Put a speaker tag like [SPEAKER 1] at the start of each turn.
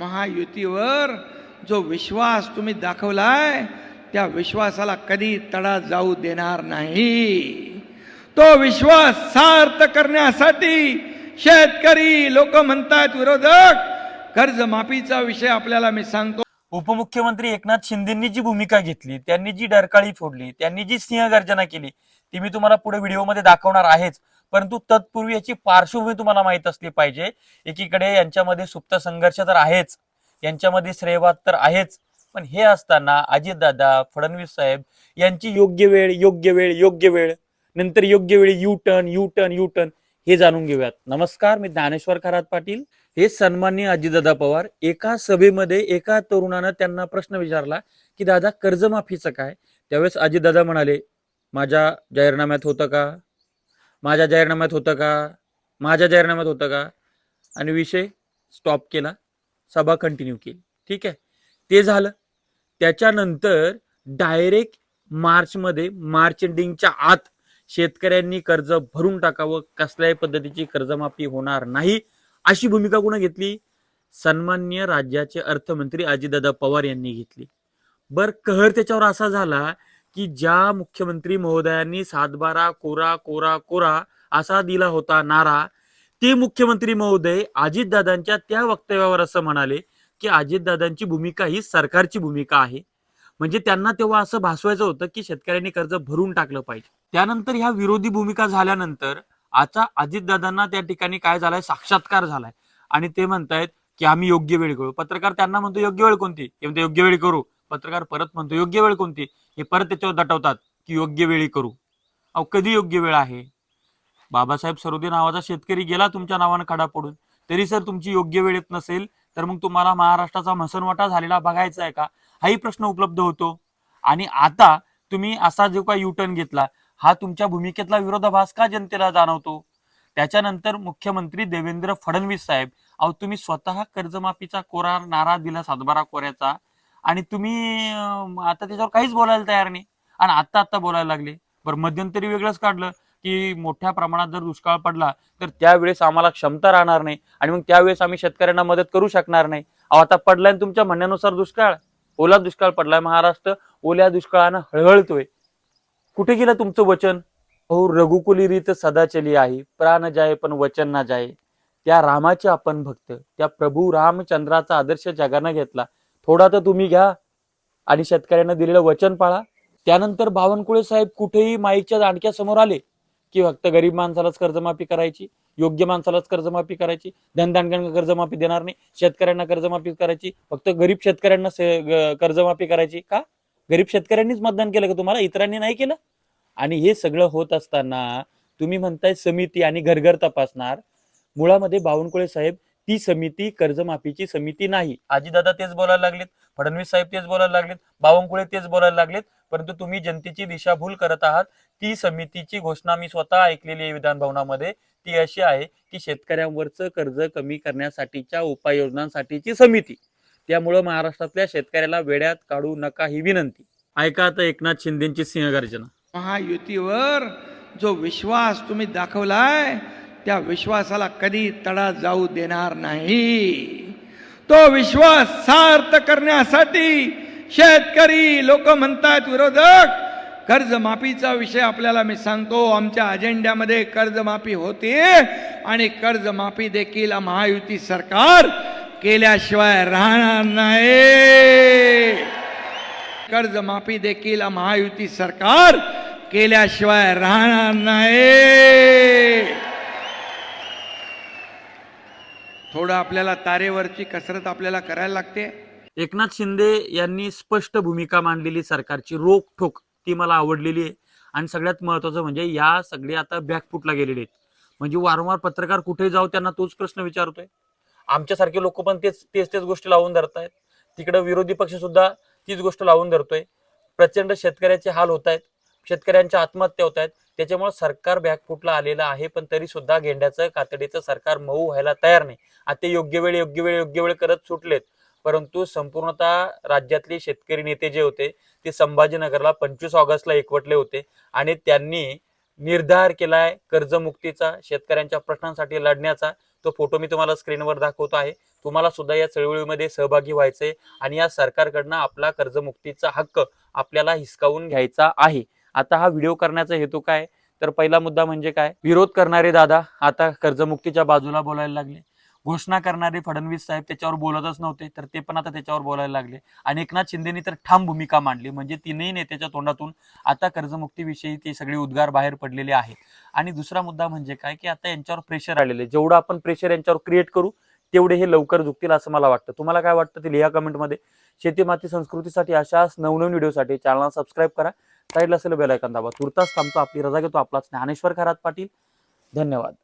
[SPEAKER 1] महायुतीवर जो विश्वास तुम्ही दाखवलाय त्या विश्वासाला कधी तडा जाऊ देणार नाही. तो विश्वास सार्थ करण्यासाठी शेतकरी लोक म्हणतात विरोधक कर्जमाफीचा विषय आपल्याला मी सांगतो.
[SPEAKER 2] उपमुख्यमंत्री एकनाथ शिंदेंनी जी भूमिका घेतली त्यांनी जी डरकाळी फोडली त्यांनी जी सिंहगर्जना केली ती मी तुम्हाला पुढे व्हिडिओमध्ये दाखवणार आहेच. परंतु तत्पूर्वी याची पार्श्वभूमी तुम्हाला माहीत असली पाहिजे. एकीकडे यांच्यामध्ये सुप्त संघर्ष तर आहेच. यांच्यामध्ये श्रेयवाद तर आहेच. पण हे असताना अजितदादा फडणवीस साहेब यांची योग्य वेळ योग्य वेळ योग्य वेळ नंतर योग्य वेळी U turn U turn U turn हे जाणून घेऊयात. नमस्कार मी ज्ञानेश्वर खरात पाटील. हे सन्माननीय अजितदादा पवार एका सभेमध्ये एका तरुणानं त्यांना प्रश्न विचारला की दादा कर्जमाफीचं काय? त्यावेळेस अजितदादा म्हणाले माझ्या जाहीरनाम्यात होतं का? माझ्या जाहीरनाम्यात होतं का? माझ्या जाहीरनाम्यात होतं का? आणि विषय स्टॉप केला. सभा कंटिन्यू केली. ठीक आहे? ते झालं. त्याच्यानंतर डायरेक्ट मार्चमध्ये मार्च एंडिंगच्या आत शेतकऱ्यांनी कर्ज भरून टाकावं. कसल्याही पद्धतीची कर्जमाफी होणार नाही. अशी भूमिका कोण घेतली? सन्मान्य राज्याचे अर्थमंत्री अजितदादा पवार यांनी घेतली. बर कहर त्याच्यावर असा झाला की ज्या मुख्यमंत्री महोदयांनी सातबारा कोरा कोरा कोरा असा दिला होता नारा ते मुख्यमंत्री महोदय अजितदादांच्या त्या वक्तव्यावर असं म्हणाले की अजितदादांची भूमिका ही सरकारची भूमिका आहे. म्हणजे त्यांना तेव्हा असं भासवायचं होतं की शेतकऱ्यांनी कर्ज भरून टाकलं पाहिजे. त्यानंतर ह्या विरोधी भूमिका झाल्यानंतर आता अजितदादांना त्या ठिकाणी काय झालाय? साक्षात्कार झालाय. आणि ते म्हणतायत की आम्ही योग्य वेळ करू पत्रकार त्यांना म्हणतो योग्य वेळ कोणती? ते म्हणतो योग्य वेळ करू. पत्रकार परत म्हणतो योग्य वेळ कोणती? हे परत त्याच्यावर दटवतात की योग्य वेळी करू. अहो कधी योग्य वेळ आहे? बाबासाहेब सरोदे नावाचा शेतकरी गेला तुमच्या नावानं खडा पडून. तरी सर तुमची योग्य वेळ येत नसेल तर मग तुम्हाला महाराष्ट्राचा म्हसनवाटा झालेला बघायचा आहे का? हाही प्रश्न उपलब्ध होतो. आणि आता तुम्ही असा जो काही युटर्न घेतला हा तुमच्या भूमिकेतला विरोधाभास का जनतेला जाणवतो? त्याच्यानंतर मुख्यमंत्री देवेंद्र फडणवीस साहेब अहो तुम्ही स्वतः कर्जमाफीचा कोरा नारा दिला सातबारा कोऱ्याचा. आणि तुम्ही अं, आता त्याच्यावर काहीच बोलायला तयार नाही. आणि आता आता बोलायला लागले. बरं मध्यंतरी वेगळंच काढलं की मोठ्या प्रमाणात जर दुष्काळ पडला तर त्यावेळेस आम्हाला क्षमता राहणार नाही. आणि मग त्यावेळेस आम्ही शेतकऱ्यांना मदत करू शकणार नाही. अहो आता पडलाय ना तुमच्या म्हणण्यानुसार दुष्काळ. ओला दुष्काळ पडलाय महाराष्ट्र. ओल्या दुष्काळानं हळहळतोय कुठे गेलं तुमचं वचन? अहो रघुकुली रीत सदा चली आहे. प्राण जाय पण वचन ना जाय. त्या रामाचे आपण भक्त. त्या प्रभू रामचंद्राचा आदर्श जगानं घेतला. थोडा तर तुम्ही घ्या आणि शेतकऱ्यांना दिलेलं वचन पाळा. त्यानंतर बावनकुळे साहेब कुठेही माईच्या दांडक्या समोर आले की फक्त गरीब माणसालाच कर्जमाफी करायची योग्य माणसालाच कर्जमाफी करायची धनदानकांना कर्जमाफी देणार नाही शेतकऱ्यांना कर्जमाफी करायची फक्त गरीब शेतकऱ्यांना कर्जमाफी करायची का? गरीब शेतकऱ्यांनीच मतदान केलं का तुम्हाला? इतरांनी नाही केलं? आणि हे सगळं होत असताना तुम्ही म्हणताय समिती आणि घरघर तपासणार. मुळामध्ये बावनकुळे साहेब ती समिती कर्जमाफीची समिती नाही. आजीदादा तेच बोलायला लागलेत फडणवीस साहेब तेच बोलायला लागलेत बावनकुळे तेच बोलायला लागलेत परंतु तुम्ही जनतेची दिशाभूल करत आहात ती समितीची घोषणा मी स्वतः ऐकलेली आहे विधान भवनामध्ये ती अशी आहे की शेतकऱ्यांवरचं कर्ज कमी करण्यासाठीच्या उपाययोजनांसाठीची समिती. त्यामुळं महाराष्ट्रातल्या शेतकऱ्याला वेड्यात काढू नका ही विनंती. ऐका आता एकनाथ शिंदेची सिंहगर्जना.
[SPEAKER 1] महायुतीवर जो विश्वास तुम्ही दाखवलाय त्या विश्वासाला कधी तडा जाऊ देणार नाही. तो विश्वास सार्थ करण्यासाठी शेतकरी लोक म्हणतात विरोधक कर्जमाफीचा विषय आपल्याला मी सांगतो. आमच्या अजेंड्यामध्ये कर्जमाफी होते आणि कर्जमाफी देखील महायुती सरकार केल्याशिवाय राहणार नाही. कर्जमाफी देखील महायुती सरकार केल्याशिवाय राहणार नाही. थोडं आपल्याला तारेवरची कसरत आपल्याला करायला लागते.
[SPEAKER 2] एकनाथ शिंदे यांनी स्पष्ट भूमिका मांडलेली सरकारची रोखठोक ती मला आवडलेली आहे. आणि सगळ्यात महत्वाचं म्हणजे या सगळे आता बॅकफुटला गेलेले आहेत. म्हणजे वारंवार पत्रकार कुठे जाऊ त्यांना तोच प्रश्न विचारतोय. आमच्यासारखे लोक पण तेच तेच तेच गोष्टी लावून धरतायत. तिकडे विरोधी पक्ष सुद्धा तीच गोष्ट लावून धरतोय. प्रचंड शेतकऱ्याचे हाल होत आहेत शेतकऱ्यांच्या आत्महत्या होत आहेत. त्याच्यामुळे सरकार बॅकफुटला आलेलं आहे पण तरी सुद्धा गेंड्याचं कातडीचं सरकार मऊ व्हायला तयार नाही. आता ते योग्य वेळ योग्य वेळ योग्य वेळ करत सुटलेत. परंतु संपूर्णतः राज्यातले शेतकरी नेते जे होते ते संभाजीनगरला पंचवीस ऑगस्टला एकवटले होते आणि त्यांनी निर्धार केलाय कर्जमुक्तीचा शेतकऱ्यांच्या प्रश्नांसाठी लढण्याचा. तो फोटो मी तुम्हाला स्क्रीनवर दाखवतो आहे. तुम्हाला सुद्धा या चळवळीमध्ये सहभागी व्हायचंय आणि या सरकारकडनं आपला कर्जमुक्तीचा हक्क आपल्याला हिसकावून घ्यायचा आहे. आता हा व्हिडिओ करण्याचा हेतू काय? तर पहिला मुद्दा म्हणजे काय? विरोध करणारे दादा आता कर्जमुक्तीच्या बाजूला बोलायला लागले. घोषणा करणारे फडणवीस साहेब त्याच्यावर बोलतच नव्हते तर ते पण आता त्याच्यावर बोलायला लागले. आणि एकनाथ शिंदेनी तर ठाम भूमिका मांडली. म्हणजे तीनही नेत्याच्या तोंडातून आता कर्जमुक्तीविषयी ते सगळे उद्गार बाहेर पडलेले आहेत. आणि दुसरा मुद्दा म्हणजे काय? की आता यांच्यावर प्रेशर आलेले. जेवढं आपण प्रेशर यांच्यावर क्रिएट करू तेवढे हे लवकर झुकतील असं मला वाटतं. तुम्हाला काय वाटतं ते लिहा कमेंटमध्ये शेती माती संस्कृतीसाठी अशाच नवनवीन व्हिडिओसाठी चॅनलला सबस्क्राईब करा. साईडला असेल बेलायकन दाबा. तुर्तास थांबतो आपली रजा घेतो. आपला ज्ञानेश्वर खरात पाटील. धन्यवाद.